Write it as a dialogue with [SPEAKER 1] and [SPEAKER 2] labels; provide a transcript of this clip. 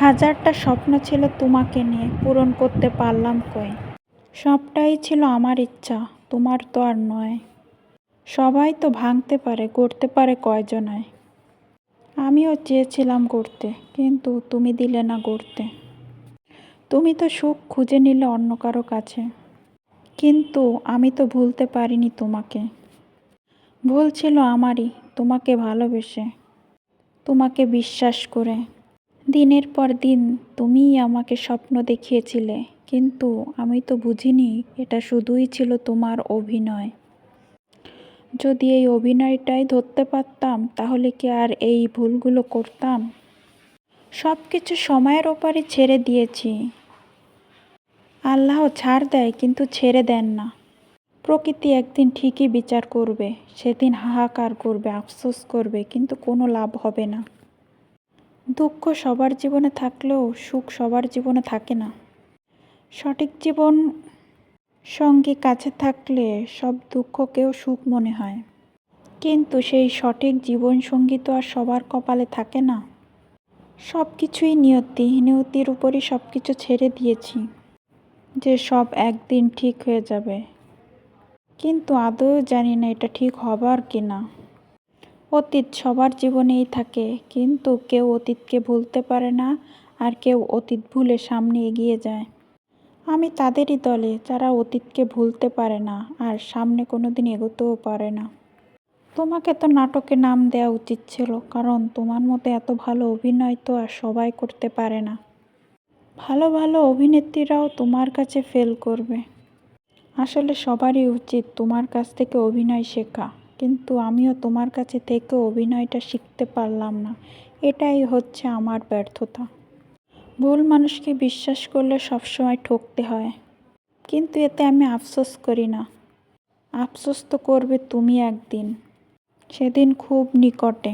[SPEAKER 1] হাজারটা স্বপ্ন ছিল তোমাকে নিয়ে, পূরণ করতে পারলাম কই? সবটাই ছিল আমার ইচ্ছা, তোমার তো আর নয়। সবাই তো ভাঙতে পারে, গড়তে পারে কয়জনায়। আমিও চেয়েছিলাম গড়তে, কিন্তু তুমি দিলে না গড়তে। তুমি তো সুখ খুঁজে নিলে অন্য কারও কাছে। কিন্তু আমি তো ভুলতে পারিনি তোমাকে। ভুল ছিল আমারই, তোমাকে ভালোবেসে। তোমাকে বিশ্বাস করে। দিনের পর দিন তুমিই আমাকে স্বপ্ন দেখিয়েছিলে, কিন্তু আমি তো বুঝিনি এটা শুধুই ছিল তোমার অভিনয়। যদি এই অভিনয়টাই ধরতে পারতাম, তাহলে কি আর এই ভুলগুলো করতাম? সব কিছু সময়ের ওপারে ছেড়ে দিয়েছি। আল্লাহ ছাড় দেয়, কিন্তু ছেড়ে দেন না। প্রকৃতি একদিন ঠিকই বিচার করবে, সেদিন হাহাকার করবে, আফসোস করবে, কিন্তু কোনো লাভ হবে না। দুঃখ সবার জীবনে থাকলেও সুখ সবার জীবনে থাকে না। সঠিক জীবন সঙ্গী কাছে থাকলে সব দুঃখকেও সুখ মনে হয়। কিন্তু সেই সঠিক জীবন সঙ্গী তো আর সবার কপালে থাকে না। সব কিছুই নিয়তি নিয়তির উপরই সব কিছু ছেড়ে দিয়েছি যে সব একদিন ঠিক হয়ে যাবে। কিন্তু আদৌ জানি না এটা ঠিক হবার কি না অতীত সবার জীবনেই থাকে, কিন্তু কেউ অতীতকে ভুলতে পারে না আর কেউ অতীত ভুলে সামনে এগিয়ে যায়। আমি তাদেরই দলে, যারা অতীতকে ভুলতে পারে না আর সামনে কোনো দিন এগোতেও পারে না। তোমাকে তো নাটকে নাম দেওয়া উচিত ছিল, কারণ তোমার মতো এত ভালো অভিনয় তো আর সবাই করতে পারে না। ভালো ভালো অভিনেত্রীরাও তোমার কাছে ফেল করবে। আসলে সবারই উচিত তোমার কাছ থেকে অভিনয় শেখা। কিন্তু আমিও তোমার কাছে থেকে অভিনয়টা শিখতে পারলাম না। এটাই হচ্ছে আমার ব্যর্থতা। ভুল মানুষকে বিশ্বাস করলে সবসময় ঠকতে হয়। কিন্তু এতে আমি আফসোস করি না। আফসোস তো করবে তুমি একদিন। সেদিন খুব নিকটে।